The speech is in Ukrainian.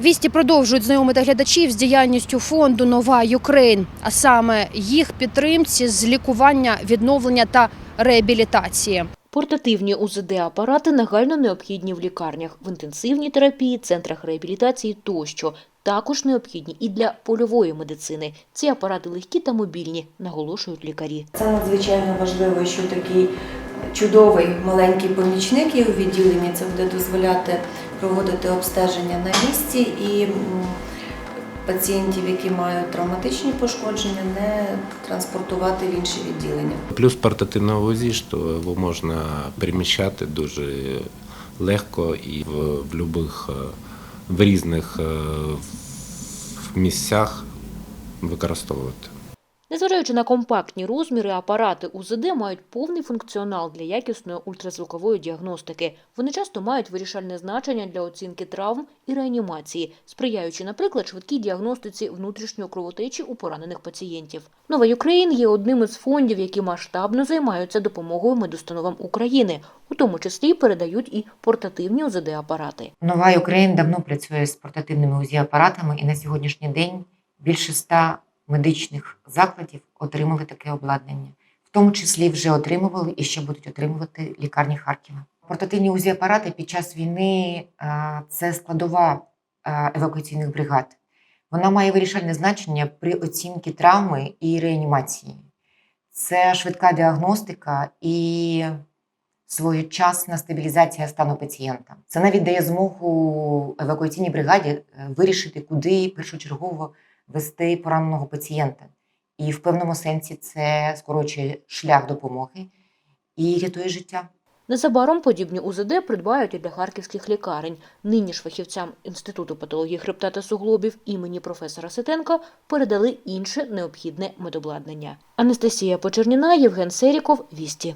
Вісті продовжують знайомити глядачів з діяльністю фонду Нова Юкрейн, а саме їх підтримці з лікування, відновлення та реабілітації. Портативні УЗД-апарати нагально необхідні в лікарнях, в інтенсивній терапії, центрах реабілітації тощо. Також необхідні і для польової медицини. Ці апарати легкі та мобільні, наголошують лікарі. Це надзвичайно важливо, що такий чудовий маленький помічник є у відділенні. Це буде дозволяти проводити обстеження на місці і пацієнтів, які мають травматичні пошкодження, не транспортувати в інші відділення. Плюс портативного УЗІ, що його можна переміщати дуже легко і в, в любих, е, в різних е, місцях використовувати. Незважаючи на компактні розміри, апарати УЗД мають повний функціонал для якісної ультразвукової діагностики. Вони часто мають вирішальне значення для оцінки травм і реанімації, сприяючи, наприклад, швидкій діагностиці внутрішньої кровотечі у поранених пацієнтів. Нова Юкрейн є одним із фондів, які масштабно займаються допомогою медустановам України, у тому числі передають і портативні УЗД-апарати. Нова Україна давно працює з портативними УЗІ-апаратами, і на сьогоднішній день більше ста медичних закладів отримали таке обладнання. В тому числі вже отримували і ще будуть отримувати лікарні Харкова. Портативні УЗІ-апарати під час війни це складова евакуаційних бригад. Вона має вирішальне значення при оцінці травми і реанімації. Це швидка діагностика і своєчасна стабілізація стану пацієнта. Це навіть дає змогу евакуаційній бригаді е, вирішити, куди першочергово вести пораненого пацієнта. І в певному сенсі це скорочує шлях допомоги і рятує життя. Незабаром подібні УЗД придбають і для харківських лікарень. Нині ж фахівцям Інституту патології хребта та суглобів імені професора Ситенка передали інше необхідне медобладнання. Анастасія Почерніна, Євген Серіков, Вісті.